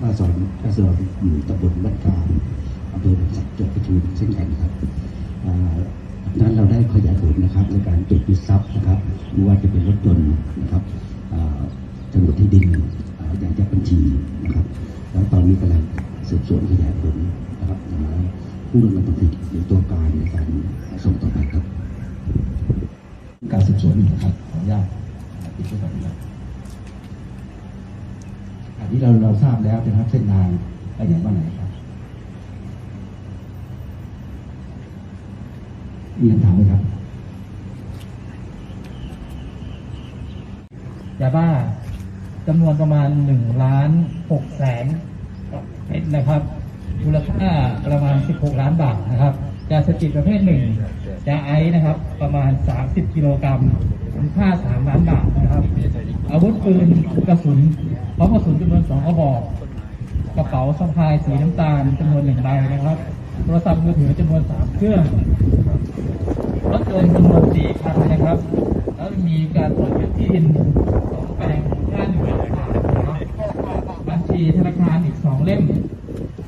ว่าสอนว่าสอนอยู่ตำบลบ้านกลางอำเภอสักจังหวัดเพชรบูรณ์เช่นกันครับนั้นเราได้ขยายผลนะครับในการตรวจยึดทรัพย์นะครับไม่ว่าจะเป็นรถยนต์นะครับอ่าโฉนดที่ดินอ่าย่างจากบัญชีนะครับ แล้วตอนนี้กำลังสืบสวนขยายผลนะครับหาผู้ดำเนินความผิดหรือตัวการในการส่งต่อไปครับ การสืบสวนนะครับขออนุญาตปิดไว้ก่อนนะครับ อันนี้เราเราทราบแล้วนะครับเส้นทางไปอย่างว่าไหนครับมีคำถามไหมครับยาบ้าจำนวนประมาณหนึ่งล้านหกแสนเม็ดนะครับมูลค่าประมาณ 16 ล้านบาทนะครับยาเสพติดประเภทหนึ่งยาไอซ์นะครับ ประมาณ 30 กิโลกรัมมูลค่า 3 ล้านบาทนะครับ อาวุธปืนกระสุน พร้อมกระสุนจำนวน2กระบอก กระเป๋าสะพายสีน้ำตาลจำนวนหนึ่งใบนะครับ โทรศัพท์มือถือจำนวนสามเครื่อง รถยนต์จำนวนสี่คันนะครับ แล้วมีการตรวจยึดที่ดินสองแปลงมูลค่าหนึ่งล้านบัญชีธนาคารอีกสองเล่ม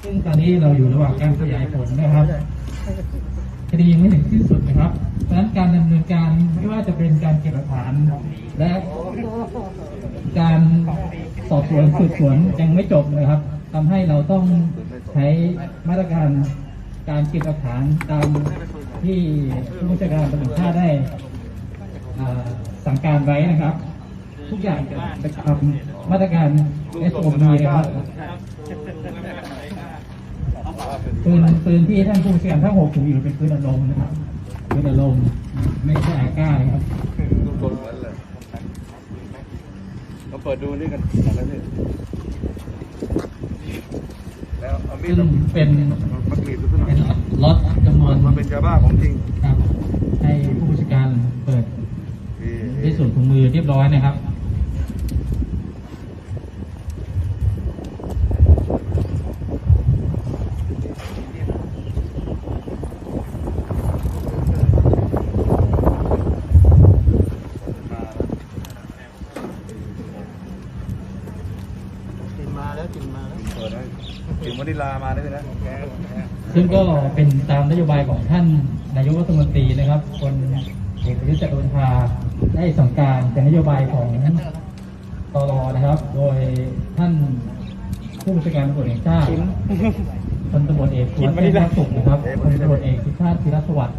ซึ่งตอนนี้เราอยู่ระหว่างการขยายผลนะครับคดียังไม่ถึงที่สุดนะครับเพราะนั้นการดำเนินการไม่ว่าจะเป็นการเก็บหลักฐาน และการ สอบสวนสืบสวนยังไม่จบนะครับทำให้เราต้องใช้มาตรการการเก็บหลักฐานตามที่ผู้บัญชาการตำรวจชาติได้สั่งการไว้นะครับ ทุกอย่างจะไปทำมาตรการ s o p นะครับปืนปืนที่ท่านผู้เชี่ยวชาญทั้งหกถืออยู่เป็นปืนอารมณ์นะครับปืนอารมณ์ไม่ใช่อาก้าครับ ทุกคนเหมือนเลย เราเปิดดูนี่กันแล้วนี่แล้วเอามีดซึ่งเป็นมันกรีดดูขึ้นหน่อเป็ยนล็อตจำนวนมันเป็นยาบ้าของจริงครับให้ผู้บัญชาการเปิดที่ในส่วนถุงมือเรียบร้อยนะครับ แล้วกินมาแล้วเปิดได้กินวานิลามาได้ไหมนะซึ่งก็เป็นตามนโยบายของท่านนายกรัฐมนตรีนะครับคนเอกประยุทธ์จันทร์โอชาได้สั่งการเป็นนโยบายของตรนะครับ โดยท่านผู้บัญชาการตำรวจแห่งชาติพลตำรวจเอกสุวัสดิ์แจ้งสุขนะครับพลตำรวจเอกสุชาติธีรสวัสดิ์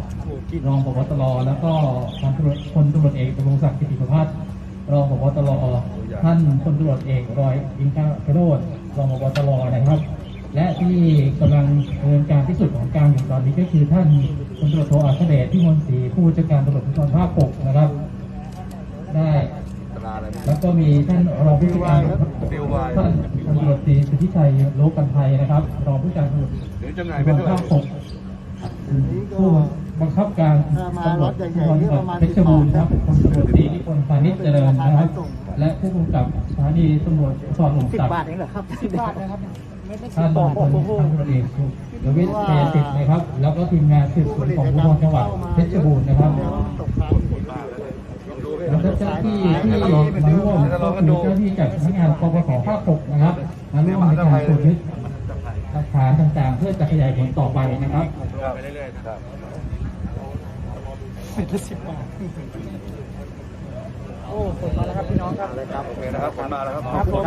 รองผบตรแล้วก็พันตำรวจพลตำรวจเอกดำรงศักดิ์กิติประพัฒน์ รองผบตรท่านพลตรวจเอกรอยอิงคาพโรธรองผบตรนะครับ และที่กำลังดำเนินการที่สุดของการอยู่ตอนนี้ก็คือท่านพลตรวจโทอัครเดชที่มนตรีผู้จัดการตำรวจภูธรภาคหกนะครับ ได้แล้วก็มีท่านรองผู้การท่านตำรวจตรีสุทธิชัยโลกันไทยนะครับ รองผู้การตำรวจเดี๋ยวจำหน่ายภูธรเท่าไหร่ภาคหกผู้ บังคับการตำรวจภูธรจังหวัดเพชรบูรณ์ครับพลตำรวจตรีนิพนธ์พานิชเจริญนะครับ และผู้กำกับสถานีตำรวจภูธรหลวงสิบสักบาทเองเหรอครับสิบบาทนะครับไม่ได้สิท่าบนบาทพลตำรวจเอกสุรวิทย์เจติดนะครับ แล้วก็ทีมงานสืบสวนของภูธรจังหวัดเพชรบูรณ์นะครับแล้วก็เจ้าหน้าที่ที่มาร่วมก็คือเจ้าหน้าที่จากสำนักงานปปสภาคหกนะครับมาร่วมในการตรวจยึดหลักฐานต่างๆ เพื่อจะขยายผลต่อไปนะครับไป เรื่อยๆครับเป็นละสิบบาทโอ้ผลมาแล้วครับพี่น้องครับ โอเคนะครับผมมาแล้วครับครับผม